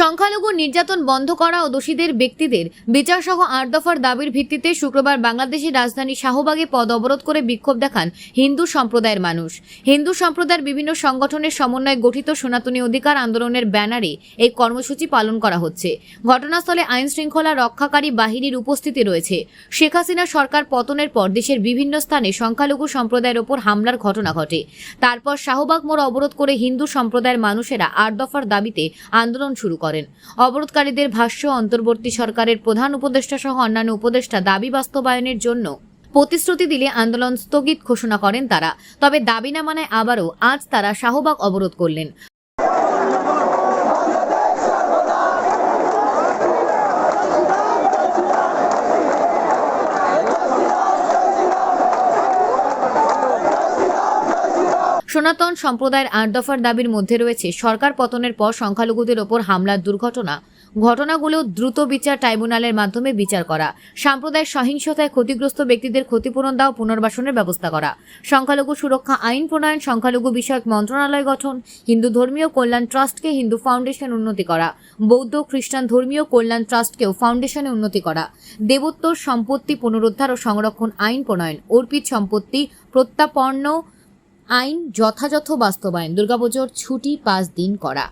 সংখ্যালঘু নির্যাতন বন্ধ করা ও দোষীদের ব্যক্তিদের বিচার সহ আট দফার দাবির ভিত্তিতে শুক্রবার বাংলাদেশের রাজধানী শাহবাগে পদ অবরোধ করে বিক্ষোভ দেখান হিন্দু সম্প্রদায়ের মানুষ। হিন্দু সম্প্রদায়ের বিভিন্ন সংগঠনের সমন্বয়ে গঠিত সনাতনী অধিকার আন্দোলনের ব্যানারে এই কর্মসূচি পালন করা হচ্ছে। ঘটনাস্থলে আইন শৃঙ্খলা রক্ষাকারী বাহিনীর উপস্থিতি রয়েছে। শেখ হাসিনা সরকার পতনের পর দেশের বিভিন্ন স্থানে সংখ্যালঘু সম্প্রদায়ের ওপর হামলার ঘটনা ঘটে। তারপর শাহবাগ মোড় অবরোধ করে হিন্দু সম্প্রদায়ের মানুষেরা আট দফার দাবিতে আন্দোলন শুরু করেন। অবরোধকারীদের ভাষ্য, অন্তর্বর্তী সরকারের প্রধান উপদেষ্টা সহ অন্যান্য উপদেষ্টা দাবি বাস্তবায়নের জন্য প্রতিশ্রুতি দিলে আন্দোলন স্থগিত ঘোষণা করেন তারা। তবে দাবি না মানায় আবারও আজ তারা শাহবাগ অবরোধ করলেন। সনাতন সম্প্রদায়ের আট দফার দাবির মধ্যে রয়েছে, সরকার পতনের পর সংখ্যালঘুদের ওপর হামলার দুর্ঘটনা। ঘটনাগুলো দ্রুত বিচার ট্রাইব্যুনালের মাধ্যমে বিচার করা। সাম্প্রদায়িক সহিংসতায় ক্ষতিগ্রস্ত ব্যক্তিদের ক্ষতিপূরণ দেওয়া পুনর্বাসনের ব্যবস্থা করা। সংখ্যালঘু সুরক্ষা আইন প্রণয়ন, সংখ্যালঘু বিষয়ক মন্ত্রণালয় গঠন, হিন্দু ধর্মীয় কল্যাণ ট্রাস্টকে হিন্দু ফাউন্ডেশন উন্নতি করা, বৌদ্ধ খ্রিস্টান ধর্মীয় কল্যাণ ট্রাস্টকেও ফাউন্ডেশনে উন্নতি করা, দেবোত্তর সম্পত্তি পুনরুদ্ধার ও সংরক্ষণ আইন প্রণয়ন, অর্পিত সম্পত্তি প্রত্যাপন্ন আইন যথাযথ বাস্তবায়ন দুর্গাপুজোর ছুটি পাঁচ দিন করা।